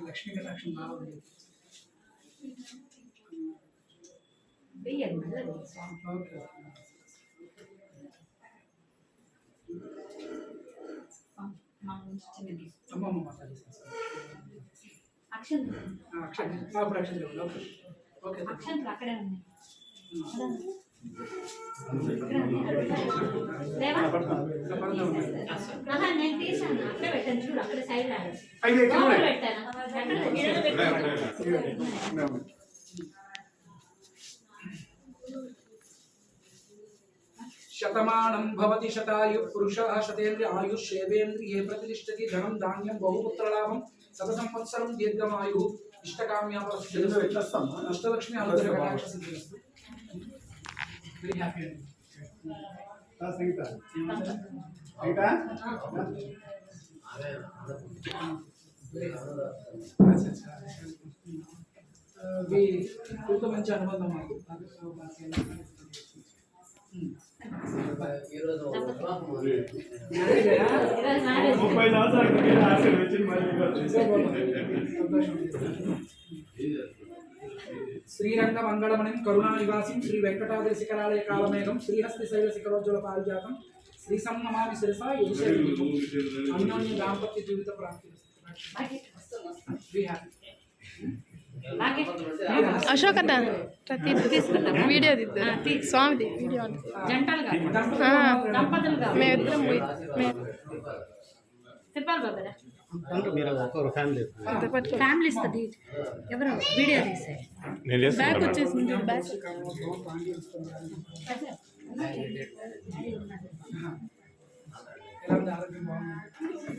లక్ష్మీ కటాక్షం చిన్నది అమ్మమ్మ. అక్షం అక్షయ్ లేవు. ఓకే. అక్షంతలు అక్కడే ఉన్నాయి. శతమానం భవతి శతాయు పురుషः శతేంద్రియ ఆయుష్యేవేంద్రియే ప్రతిష్టతి ధనం ధాన్యం బహుపుత్రలాభం శత సంవత్సరం దీర్ఘమాయు ఇష్టకామ్యా తెలుగులో ఎట్లా వస్తామా? అష్టలక్ష్మి అనుగ్రహ సంగీత సంగీత వీరితో మంచి అనుబంధం మాకు ఈరోజు వివాహం మ్యారేజ్ అయ్యా? ఈరోజు మ్యారేజ్ ముప్పై సంవత్సరాల క్రితం ఆశలు వచ్చింది మళ్ళీ సంతోషం. శ్రీరంగ మంగళమణిం కరుణా నివాసిం శ్రీ వెంకటాద్రి శిఖరాలయ కాలమేఘం శ్రీహస్తి శైల శిఖరోజ్వల పారిజాతం శ్రీ సన్నమామి శిరస అన్యోన్య దాంపత్య జీవిత ప్రాప్తి Be happy. అశోక్ అన్న తీసుకుంటాం వీడియో తీద్దాం స్వామిది వీడియో జంటలుగా దంపతులు ఆ. ఉన్నారు. దంపతులుగా మేమిద్దరం పోయి మేము తిప్పాలి బాబా అంటే మీరు ఒక్కొక్క ఫ్యామిలీ అంత పట్టుకో. ఫ్యామిలీ ఇస్తుంది ఎవరు? వీడియో తీసే. నేను బ్యాగ్ వచ్చేసింది. బ్యాగ్